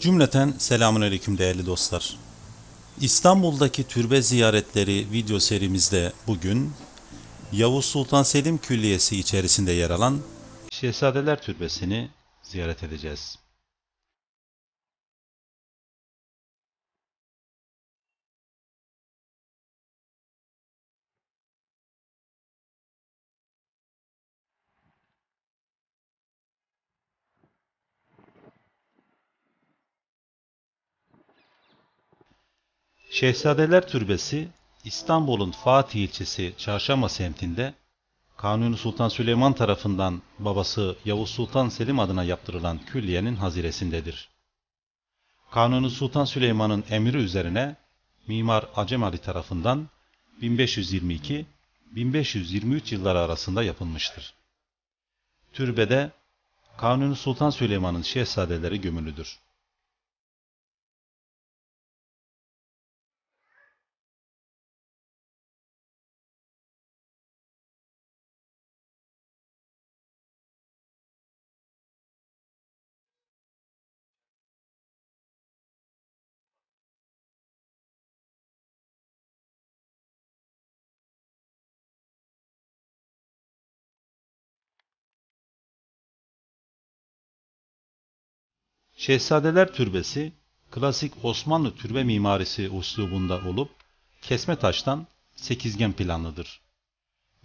Cümleten selamun aleyküm değerli dostlar. İstanbul'daki türbe ziyaretleri video serimizde bugün Yavuz Sultan Selim Külliyesi içerisinde yer alan Şehzadeler Türbesi'ni ziyaret edeceğiz. Şehzadeler Türbesi İstanbul'un Fatih ilçesi Çarşamba semtinde Kanuni Sultan Süleyman tarafından babası Yavuz Sultan Selim adına yaptırılan külliyenin haziresindedir. Kanuni Sultan Süleyman'ın emri üzerine Mimar Acem Ali tarafından 1522-1523 yılları arasında yapılmıştır. Türbede Kanuni Sultan Süleyman'ın şehzadeleri gömülüdür. Şehzadeler Türbesi, klasik Osmanlı türbe mimarisi uslubunda olup, kesme taştan sekizgen planlıdır.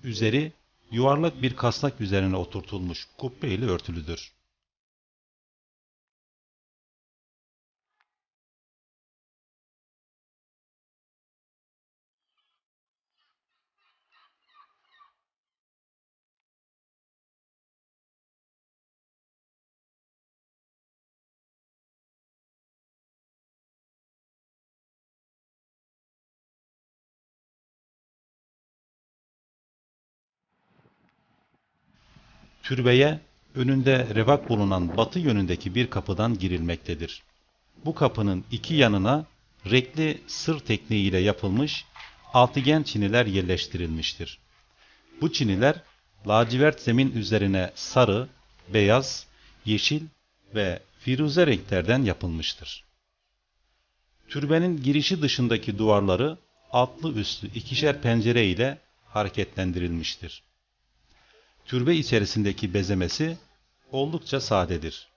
Üzeri, yuvarlak bir kasnak üzerine oturtulmuş kubbe ile örtülüdür. Türbeye önünde revak bulunan batı yönündeki bir kapıdan girilmektedir. Bu kapının iki yanına renkli sır tekniğiyle yapılmış altıgen çiniler yerleştirilmiştir. Bu çiniler lacivert zemin üzerine sarı, beyaz, yeşil ve firuze renklerden yapılmıştır. Türbenin girişi dışındaki duvarları altlı üstlü ikişer pencere ile hareketlendirilmiştir. Türbe içerisindeki bezemesi oldukça sadedir.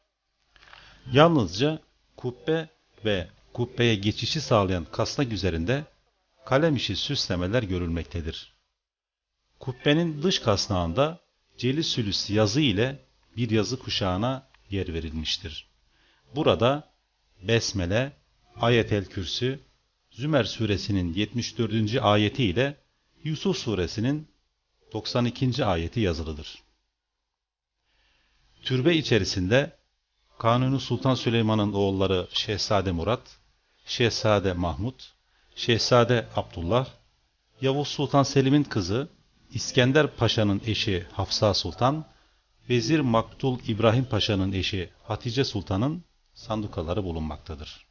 Yalnızca kubbe ve kubbeye geçişi sağlayan kasnak üzerinde kalem işi süslemeler görülmektedir. Kubbenin dış kasnağında celi sülüs yazı ile bir yazı kuşağına yer verilmiştir. Burada Besmele, Ayetel Kürsü, Zümer suresinin 74. ayeti ile Yusuf suresinin 92. ayeti yazılıdır. Türbe içerisinde Kanuni Sultan Süleyman'ın oğulları Şehzade Murat, Şehzade Mahmut, Şehzade Abdullah, Yavuz Sultan Selim'in kızı İskender Paşa'nın eşi Hafsa Sultan, Vezir Maktul İbrahim Paşa'nın eşi Hatice Sultan'ın sandukaları bulunmaktadır.